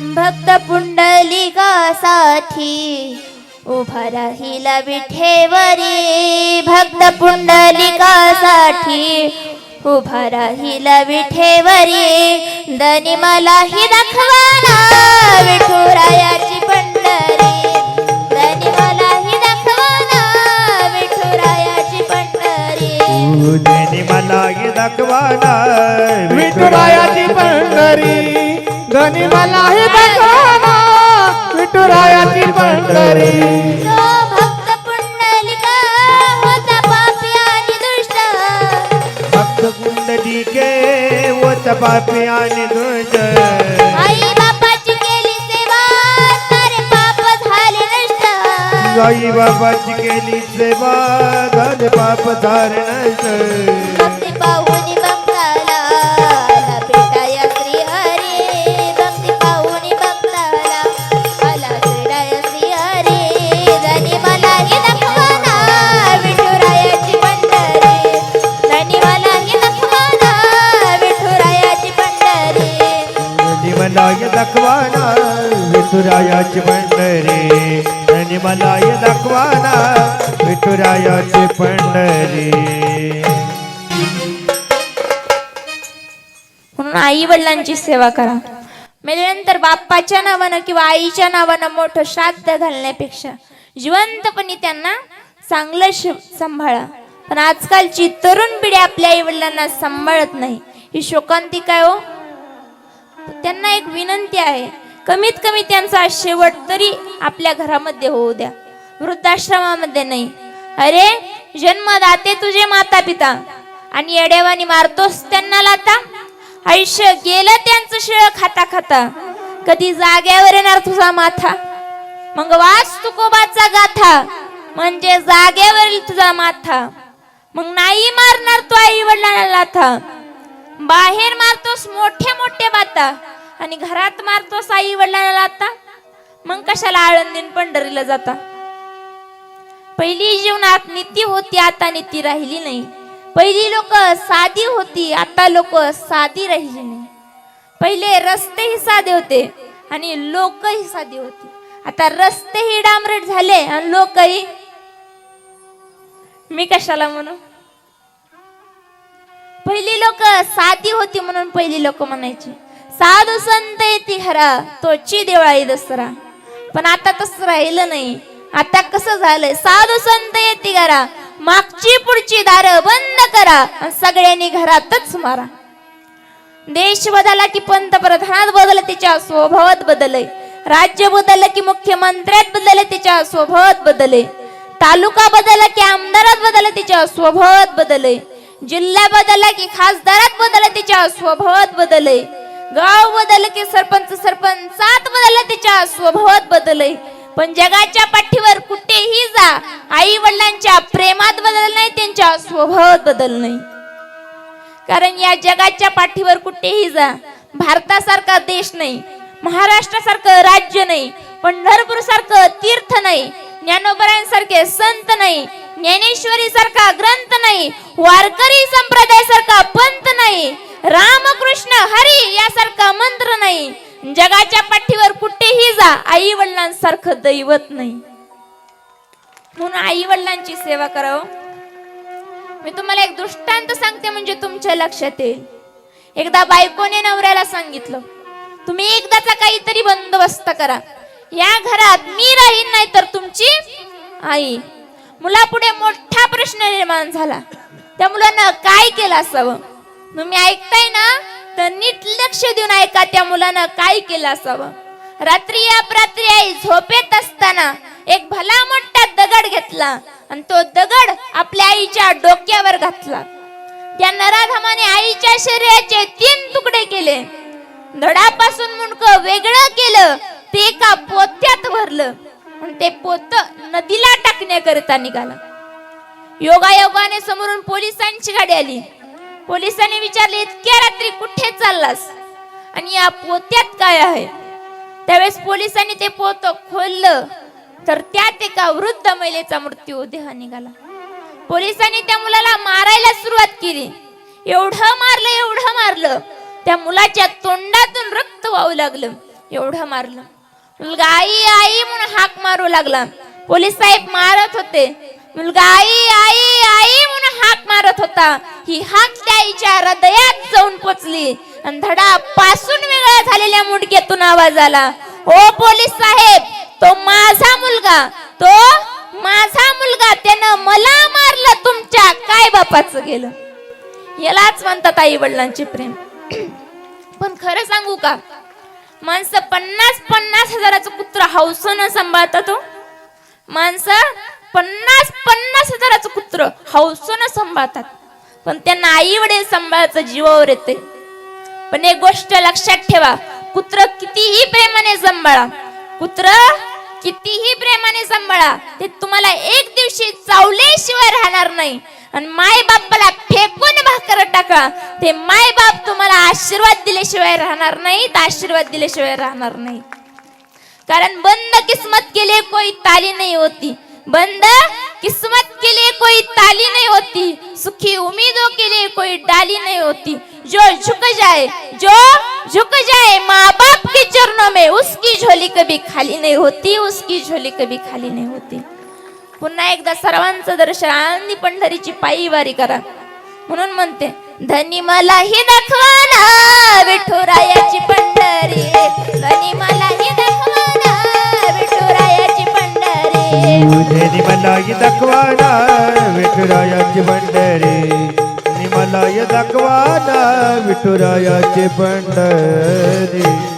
भक्त पुंडलिकासाठी उभा राहिला विठेवरी. भक्त पुंडलिकासाठी उभा राहिला विठेवरी. दनी मलाही दाखवाना विठुरायाची पंढरी. दनी मलाही दाखवाना विठुरायाची पंढरी. दनी मलाही दाखवाना विठुरायाची पंढरी. धनी मला हे दाखवाना विठुरायाची पंढरी. तो भक्त पुंडलिका होता पापी आणि दुष्ट भक्त कुंडलिके वत पापी आणि दुष्ट. आई बापाची केली सेवा सारे पाप झाले नष्ट. आई बाबाची केली सेवा धन पाप धारणस भक्ती पाहुनी विठुरायाची पंढरी. आणि मला दाखवाना विठुरायाची पंढरी. म्हणून आई वडिलांची सेवा करा. मेल्यानंतर बाप्पाच्या नावानं किंवा आईच्या नावानं मोठं श्राद्ध घालण्यापेक्षा जिवंतपणी त्यांना चांगलं सांभाळा. पण आजकालची तरुण पिढी आपल्या आई वडिलांना सांभाळत नाही. ही शोकांती काय हो. त्यांना एक विनंती आहे. कमीत कमी त्यांचा शेवट तरी आपल्या घरामध्ये होऊ द्या. वृद्धाश्रमामध्ये नाही. अरे जन्मदाते तुझे माता पिता आणि येडेवानी मारतोस त्यांना लाता. आयुष्य गेलं त्यांचं शिळ खाता खाता कधी जाग्यावर येणार तुझा माथा. मग वाच तुकोबाचा गाथा. म्हणजे जागेवरील तुझा माथा. मग नाही मारणार तो आई वडिलांना लाथा. बाहेर मारतोस मोठे मोठे बाता आणि घरात मारतो आई वडिलांना आता. मग कशाला आळंदीन पंढरीला जाता? पहिली जीवनात नीती होती आता नीती राहिली नाही. पहिली लोक साधी होती आता लोक साधी राहिली नाही. पहिले रस्तेही साधे होते आणि लोकही साधी होती. आता रस्तेही डांबरेट झाले आणि लोकही मी कशाला म्हणू? पहिली लोक साधी होती म्हणून पहिली लोक म्हणायची. साधू संत येते खरा तोची दिवाळी दसरा. पण आता तसं राहिलं नाही. आता कसं झालंय? साधू संत येते घरा मागची पुढची दार बंद करा आणि सगळ्यांनी घरातच मारा. देश बदलला की पंतप्रधानात बदल तिच्या स्वभावात बदलय राज्य बदललं की मुख्यमंत्र्यात बदलले तिच्या स्वभावात बदलय तालुका बदलला की आमदारात बदलले तिच्या स्वभावात बदलय जिल्हा बदलला की खासदारात बदलले तिच्या स्वभावात बदलय गाव बदललं की सरपंच सरपंचात बदललं त्याच्या स्वभावात बदल पण जगाच्या पाठीवर कुठेही जा आई वडिलांच्या प्रेमात बदल नाही त्यांच्या स्वभावात बदल नाही. कारण या जगाच्या पाठीवर कुठेही जा भारतासारखा देश नाही महाराष्ट्रासारखं राज्य नाही पंढरपूर सारखं तीर्थ नाही ज्ञानोबरायांसारखे संत नाही ज्ञानेश्वरी सारखा ग्रंथ नाही वारकरी संप्रदाय सारखा पंत नाही. रामकृष्ण हरी यासारखा मंत्र नाही. जगाच्या पाठीवर कुठेही जा आई वडिलांसारखं दैवत नाही. म्हणून आई वडिलांची सेवा करावं हो. मी तुम्हाला एक दृष्टांत सांगते म्हणजे तुमच्या लक्षात येईल. एकदा बायकोने नवऱ्याला सांगितलं तुम्ही एकदाचा काहीतरी बंदोबस्त करा. या घरात मी राहीन नाही तर तुमची आई. मुलापुढे मोठा प्रश्न निर्माण झाला. त्या मुलानं काय केलं असावं? तुम्ही ऐकताय ना तर नीट लक्ष देऊन ऐका त्या मुलानं काय केलं असावं. रात्री अपरात्री आई झोपेत असताना एक भला मोठा दगड घेतला आणि तो दगड आपल्या आईच्या डोक्यावर घातला. त्या नराधमाने आईच्या शरीराचे तीन तुकडे केले. धडापासून मुंडक वेगळं केलं ते एका पोत्यात भरलं आणि ते पोत नदीला टाकण्याकरिता निघालं. योगायोगाने समोरून पोलिसांची गाडी आली. पोलिसांनी विचारले इतक्या रात्री कुठे चाललास? आणि या पोत्यात काय आहे? त्यावेळेस पोलिसांनी ते पोत खोललं तर त्यात एका वृद्ध महिलेचा मृत्यू देह निघाला. पोलिसांनी त्या मुलाला मारायला सुरुवात केली. एवढं मारलं एवढं मारलं. त्या मुलाच्या तोंडातून रक्त वाहू लागलं एवढं मारलं. मुलगा आई आई म्हणून हाक मारू लागला. पोलीस साहेब मारत होते. मुलगा आई आई आई म्हणून हाक मारत होता. ही हाक त्या आईच्या हृदयात जाऊन पोचली. आणि धडा पासून वेगळा झालेल्या मुडक्यातून आवाज आला. ओ पोलीस साहेब तो माझा मुलगा. तो माझा मुलगा. त्यानं मला मारलं तुमच्या काय बापाचं गेलं? यालाच म्हणतात आई वडिलांचे प्रेम. पण खरं सांगू का? माणसं पन्नास पन्नास हजाराचं कुत्र हौसनं सांभाळतात तो माणसं पन्नास पन्नास हजाराचं कुत्र हौसनं सांभाळतात. पण त्यांना आई वडील सांभाळायचं जीवावर येते पण एक गोष्ट लक्षात ठेवा कुत्र कितीही प्रेमाने सांभाळा कुत्र कितीही प्रेमाने सांभाळा ते तुम्हाला एक दिवशी चावल्याशिवाय राहणार नाही. आणि माय बापाला फेकून भाकर टाका ते माय बाप तुम्हाला आशीर्वाद दिल्याशिवाय राहणार नाहीत आशीर्वाद दिल्याशिवाय राहणार नाही. कारण बंद किस्मत केले कोई ताली नाही होती. बंद। किस्मत के लिए कोई ताली नहीं होती। सुखी उम्मीदों के लिए कोई डाली नहीं होती। जो झुक जाए जो झुक जाए माँ बाप के चरणों में उसकी झोली कभी खाली नहीं होती उसकी झोली कभी खाली नहीं होती। पुन्हा एकदा सर्वांचं दर्शन आनंदी पंढरीची पायी वारी करा. म्हणून म्हणते धनी दाखवा ना विठुरायाची पंढरी. धनी मला ही दाखवा तुझे मलाय दाखवाना विठुरायाची पंढरी निमलाय दाखवाना विठुरायाची पंढरी